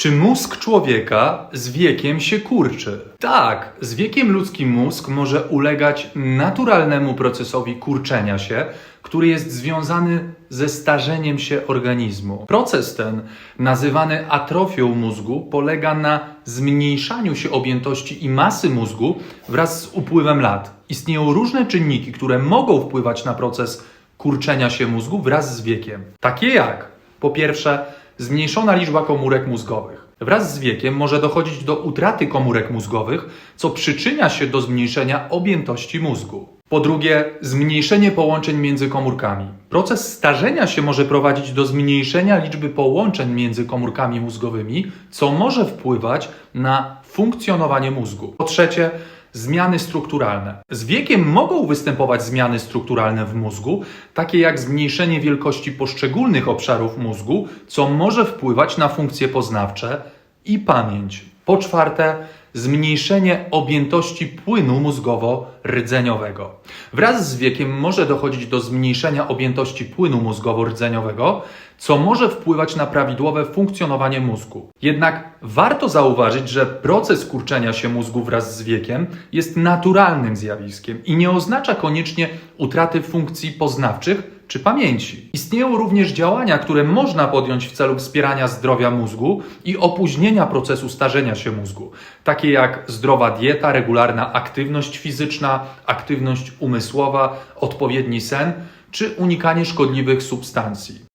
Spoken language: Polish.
Czy mózg człowieka z wiekiem się kurczy? Tak, z wiekiem ludzki mózg może ulegać naturalnemu procesowi kurczenia się, który jest związany ze starzeniem się organizmu. Proces ten, nazywany atrofią mózgu, polega na zmniejszaniu się objętości i masy mózgu wraz z upływem lat. Istnieją różne czynniki, które mogą wpływać na proces kurczenia się mózgu wraz z wiekiem. Takie jak po pierwsze, zmniejszona liczba komórek mózgowych. Wraz z wiekiem może dochodzić do utraty komórek mózgowych, co przyczynia się do zmniejszenia objętości mózgu. Po drugie, zmniejszenie połączeń między komórkami. Proces starzenia się może prowadzić do zmniejszenia liczby połączeń między komórkami mózgowymi, co może wpływać na funkcjonowanie mózgu. Po trzecie, Zmiany strukturalne. Z wiekiem mogą występować zmiany strukturalne w mózgu, takie jak zmniejszenie wielkości poszczególnych obszarów mózgu, co może wpływać na funkcje poznawcze i pamięć. Po czwarte, zmniejszenie objętości płynu mózgowo-rdzeniowego. Wraz z wiekiem może dochodzić do zmniejszenia objętości płynu mózgowo-rdzeniowego, co może wpływać na prawidłowe funkcjonowanie mózgu. Jednak warto zauważyć, że proces kurczenia się mózgu wraz z wiekiem jest naturalnym zjawiskiem i nie oznacza koniecznie utraty funkcji poznawczych czy pamięci. Istnieją również działania, które można podjąć w celu wspierania zdrowia mózgu i opóźnienia procesu starzenia się mózgu, takie jak zdrowa dieta, regularna aktywność fizyczna, aktywność umysłowa, odpowiedni sen czy unikanie szkodliwych substancji.